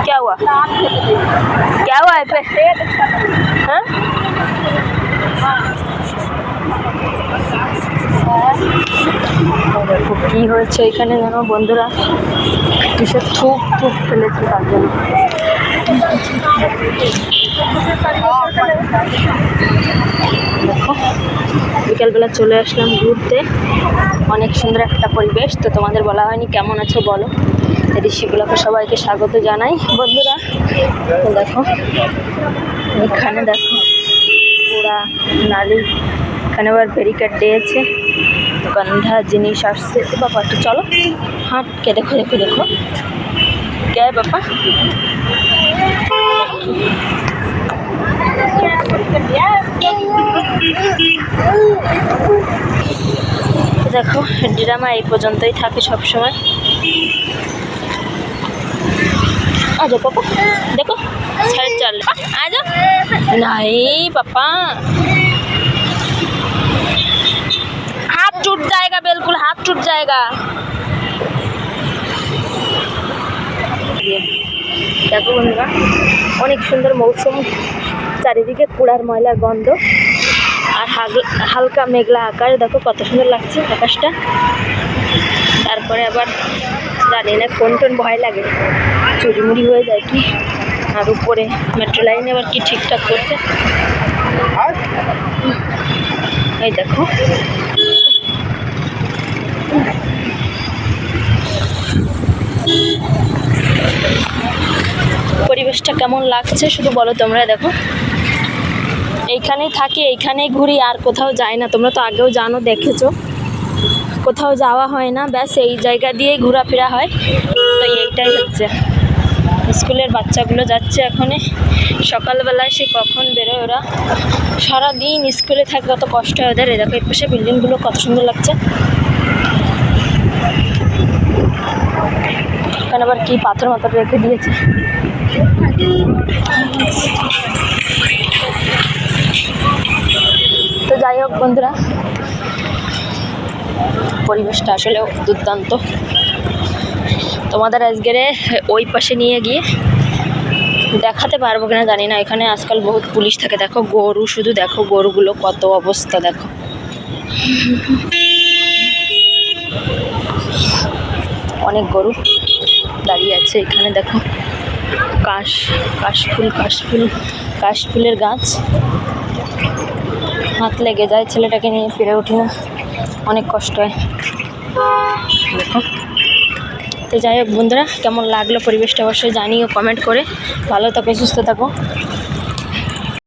क्या हुआ क्या हुआ है पे हाँ দেখো কি হয়েছে এখানে জানো বন্ধুরা কিসের থুপ থুপ ফেলেছে তার জন্য দেখো বিকেলবেলা চলে আসলাম ঘুরতে। অনেক সুন্দর একটা পরিবেশ। তো তোমাদের বলা হয়নি, কেমন আছো বলো? ঋষিগুলোকে সবাইকে স্বাগত জানাই। বন্ধুরা, দেখো, এখানে দেখো, পুরা নালি, এখানে আবার ব্যারিকেড দিয়েছে। গন্ধা জিনিস আসছে। বাবা একটু চলো, হাঁটকে দেখো দেখো দেখো। কে বাবা? দেখো ড্রামা এই পর্যন্তই থাকে সবসময় আজো পাপা দেখো সাড়ে চার আজো নাই পাপा हाथ टूट जाएगा बिल्कुल हाथ टूट जाएगा দেখো বন্ধুরা অনেক সুন্দর মৌসুম চারিদিকে কুড়ার ময়লার গন্ধ আর হালকা মেঘলা আকাশ। দেখো কত সুন্দর লাগছে আকাশটা। তারপরে আবার জানি না কোন টোন ভয় লাগে। চুরিমুড়ি হয়ে যায় কি? আর উপরে মেট্রো লাইনে আবার কি ঠিকঠাক করছে? এই দেখো। পরিবেশটা কেমন লাগছে? শুধু বলো তোমরা দেখো। এইখানেই থাকি, এইখানেই ঘুরি, আর কোথাও যাই না। তোমরা তো আগেও জানো, দেখেছ। কোথাও যাওয়া হয় না, ব্যাস এই জায়গা দিয়েই ঘোরাফেরা হয়। তো এইটাই হচ্ছে। স্কুলের বাচ্চাগুলো যাচ্ছে এখনে সকালবেলায় সে কখন বেরোয় ওরা? সারাদিন স্কুলে থাকে কত কষ্ট হয়। ওদের দেখো, এই পাশে বিল্ডিংগুলো কত সুন্দর লাগছে। এখানে আবার কি পাথর মাথর রেখে দিয়েছে তো যাই হোক বন্ধুরা পরিবেশটা আসলে দুর্দান্ত। তোমাদের আজকের ওই পাশে নিয়ে গিয়ে দেখাতে পারব কিনা জানি না। এখানে আজকাল বহুত পুলিশ থাকে। দেখো, গরু শুধু দেখো, গরুগুলো কত অবস্থা দেখো। অনেক গরু দাঁড়িয়ে আছে এখানে, দেখো। কাশ, কাশফুল কাশফুল, কাশফুলের গাছ। হাত লেগে যায় ছেলেটাকে নিয়ে ফিরে উঠি না। অনেক কষ্ট হয়। দেখো। তো যাই হোক বন্ধুরা কেমন লাগল পরিবেশটা অবশ্যই জানিও কমেন্ট করে। ভালো থাকো সুস্থ থাকো।